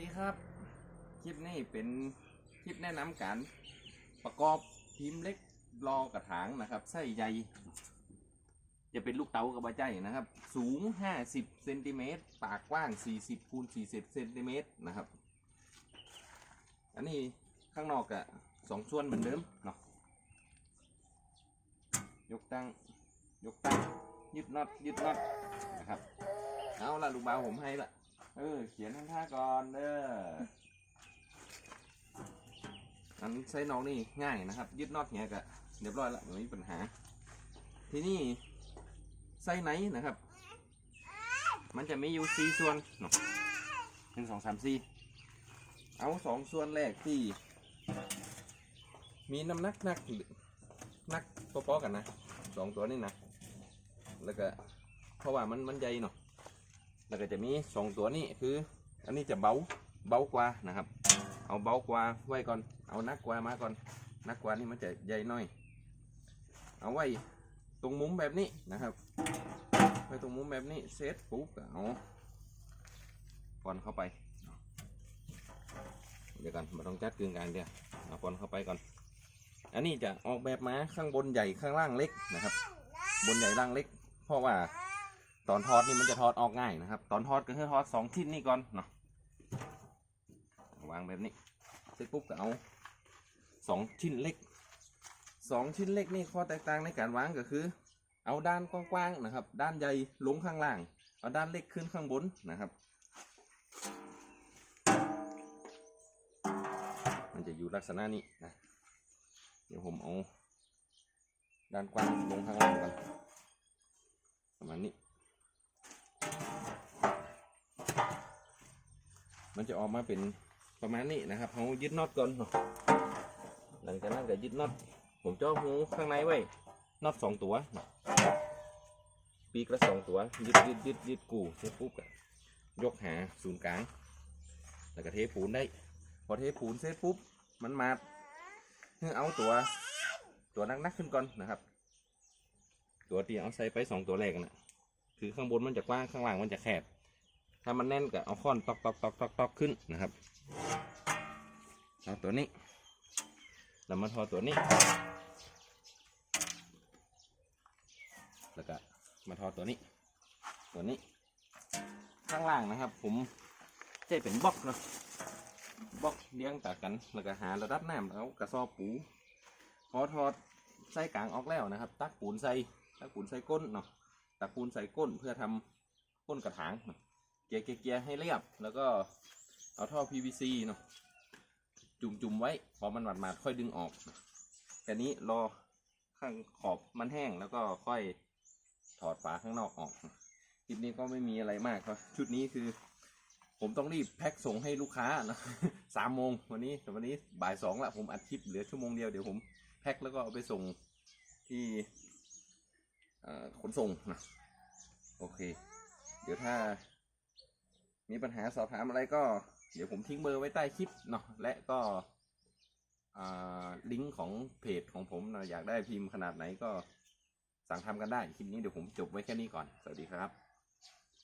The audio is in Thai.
ดีครับ คลิปนี้เป็นคลิปแนะนำการประกอบพิมพ์เล็กรอกระถางนะครับไส้ใหญ่จะเป็นลูกเต๋ากระบะใจนะครับ สูง 50เซนติเมตรปากกว้าง 40คูณ40เซนติเมตรนะครับ อันนี้ข้างนอกอะสองส่วนเหมือนเดิมเนาะยกตั้งยกตั้งยึดน็อตยึดน็อตนะครับเอาละลูกบ่าวผมให้ละ เออ เขียนท่าท่าก่อนเด้ออันใช้น้องนี่ง่ายนะครับ ยึดน็อตเนี้ยก็เรียบร้อยละไม่มีปัญหา ทีนี่ไส้ไหนนะครับ มันจะมีอยู่สี่ส่วนเนาะหนึ่งสองสามสี่เอาสองส่วนแรกที่ มีน้ำหนักหนักหนักพอๆกันนะสองตัวนี่นะแล้วก็เพราะว่ามันมันใหญ่เนาะ แล้วก็จะมีสองตัวนี้คือ อันนี้จะเบาเบากว่านะครับ เอาเบากว่าไว้ก่อน เอานักกว่ามาก่อนนักกว่านี่มันจะใหญ่น่อย เอาไว้ตรงมุมแบบนี้นะครับ ไว้ตรงมุมแบบนี้เซตปุ๊บเอาปอนเข้าไปเดี๋ยวกันมาต้องจัดกึ่งกลางเดียวเอาปอนเข้าไปก่อน อันนี้จะออกแบบมาข้างบนใหญ่ข้างล่างเล็กนะครับ บนใหญ่ล่างเล็ก เพราะว่า ตอนทอดนี่มันจะทอดออกง่ายนะครับ ตอนทอดก็คือทอดสองชิ้นนี่ก่อนเนาะวางแบบนี้เสร็จปุ๊บก็เอาสองชิ้นเล็กสองชิ้นเล็กนี่ข้อแตกต่างในการวางก็คือ เอาด้านกว้างๆนะครับ ด้านใหญ่ลงข้างล่าง เอาด้านเล็กขึ้นข้างบนนะครับ มันจะอยู่ลักษณะนี้นะเดี๋ยวผมเอาด้านกว้างลงข้างล่างก่อนประมาณนี้ มันจะออกมาเป็นประมาณนี้นะครับเขายึดน็อตก่อนเนาะหลังจากนั้นก็ยึดน็อตผมจะหูข้างในไว้น็อตสองตัวปีกละสองตัวยึดยึดยึดยึดกูเสร็จปุ๊บก็ยกหาศูนย์กลาง แล้วก็เทปูนได้ พอเทปูนเสร็จปุ๊บมันมาเอเอาตัวตัวนักๆขึ้นก่อนนะครับ ตัวที่เอาใส่ไปสองตัวแรกนะ คือข้างบนมันจะกว้างข้างล่างมันจะแคบ ถ้ามันแน่นก็เอาค้อนตอกตอกตอกตอกตอกขึ้นนะครับเอาตัวนี้แล้วมาทอตัวนี้ แล้วก็มาทอตัวนี้ ตัวนี้ ข้างล่างนะครับ ผมจะเป็นบล็อกเนาะบล็อกเลี้ยงตากกันแล้วก็หาระดับน้ำแล้วกระสอบปูพอทอดไส้กลางออกแล้วนะครับ ตักปูนใส่ตักปูนใส่ก้นเนาะ ตักปูนใส่ก้นเพื่อทำก้นกระถางเกียร์เกียร์เกียให้เรียบ แล้วก็เอาท่อ PVC เนาะจุ่มจุ่มไว้พอมันหมาดมาดค่อยดึงออกแค่นี้รอข้างขอบมันแห้งแล้วก็ค่อยถอดฝาข้างนอกออกคลิปนี้ก็ไม่มีอะไรมากครับ ชุดนี้คือ ผมต้องรีบแพ็คส่งให้ลูกค้านะสามโมงวันนี้แต่วันนี้บ่ายสองละผมอัดคลิปเหลือชั่วโมงเดียวเดี๋ยวผมแพ็คแล้วก็เอาไปส่งที่ ขนส่งนะโอเค เดี๋ยวถ้า มีปัญหาสอบถามอะไรก็ เดี๋ยวผมทิ้งเบอร์ไว้ใต้คลิปเนาะและก็ลิงก์ของเพจของผมนะอยากได้พิมพ์ขนาดไหนก็สั่งทำกันได้ คลิปนี้เดี๋ยวผมจบไว้แค่นี้ก่อน สวัสดีครับ